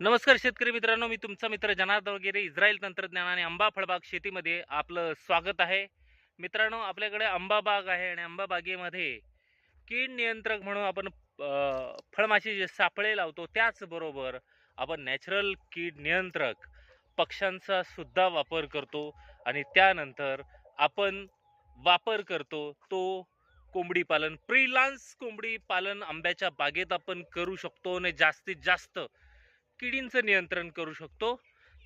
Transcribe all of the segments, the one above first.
नमस्कार शेतकरी मित्रांनो मी तुमचा मित्र जनार्दन वगैरे. इस्रायल तंत्रज्ञान आणि आंबा फळबाग शेतीमध्ये आपलं स्वागत आहे. मित्रांनो आपल्याकडे आंबा बाग आहे आणि आंबा बागेमध्ये कीड नियंत्रक म्हणून आपण फळमाशी जे सापळे लावतो त्याचबरोबर आपण नॅचरल कीड नियंत्रक पक्ष्यांचा सुद्धा वापर करतो आणि त्यानंतर आपण वापर करतो तो कोंबडी पालन. फ्रीलान्स कोंबडी पालन आंब्याच्या बागेत आपण करू शकतो आणि जास्तीत जास्त किडींचं नियंत्रण करू शकतो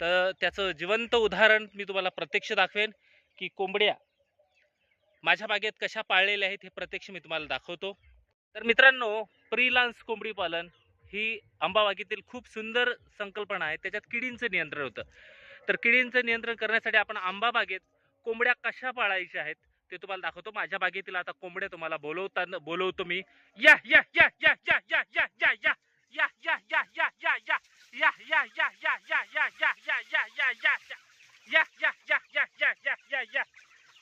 तर त्याचं जिवंत उदाहरण मी तुम्हाला प्रत्यक्ष दाखवेन की कोंबड्या माझ्या बागेत कशा पाळलेल्या आहेत हे प्रत्यक्ष मी तुम्हाला दाखवतो तर मित्रांनो फ्रीलान्स कोंबडी पालन ही आंबा बागेतील खूप सुंदर संकल्पना आहे त्याच्यात किडींचं नियंत्रण होतं तर किडींचं नियंत्रण करण्यासाठी आपण आंबा बागेत कोंबड्या कशा पाळायच्या आहेत ते तुम्हाला दाखवतो माझ्या बागेतील आता कोंबड्या तुम्हाला बोलवताना बोलवतो मी या या या या या या या या या या या या या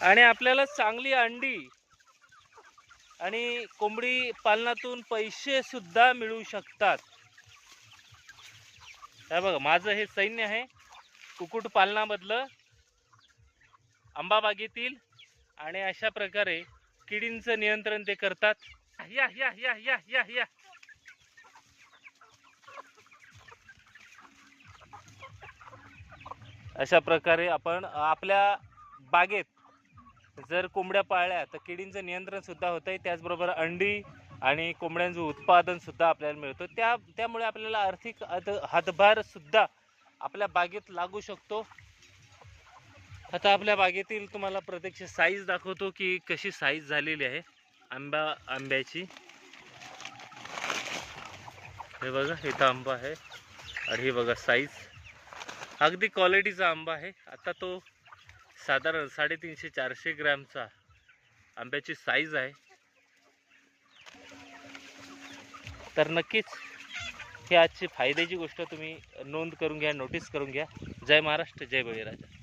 आणि आपल्याला चांगली अंडी आणि कोंबडी पालनातून पैसे सुद्धा मिळू शकतात. हे बघा माझं हे सैन्य आहे. कुक्कुटपालनामधलं आंबाबागेतील आणि अशा प्रकारे किडींचं नियंत्रण ते करतात. या या या या या या. अशा प्रकारे आपण आपल्या बागेत जर कोंबड्या पाळल्या तर किडींचं नियंत्रण सुद्धा होतं आहे त्याचबरोबर अंडी आणि कोंबड्यांचं उत्पादन सुद्धा आपल्याला मिळतं. त्या त्यामुळे आपल्याला आर्थिक हात- हातभार सुद्धा आपल्या बागेत लागू शकतो. आता आपल्या बागेतील तुम्हाला प्रत्यक्ष साईज दाखवतो की कशी साईज झालेली आहे. आंबा आंब्याची. हे बघा इथं आंबा आहे. आणि हे बघा साईज अगदी क्वालिटीचा आंबा आहे. आता तो साधारण साडेतीनशे चारशे ग्रॅमचा आंब्याची साईज आहे. तर नक्कीच ही आजची फायद्याची गोष्ट तुम्ही नोंद करून घ्या नोटीस करून घ्या. जय महाराष्ट्र जय बळीराजा.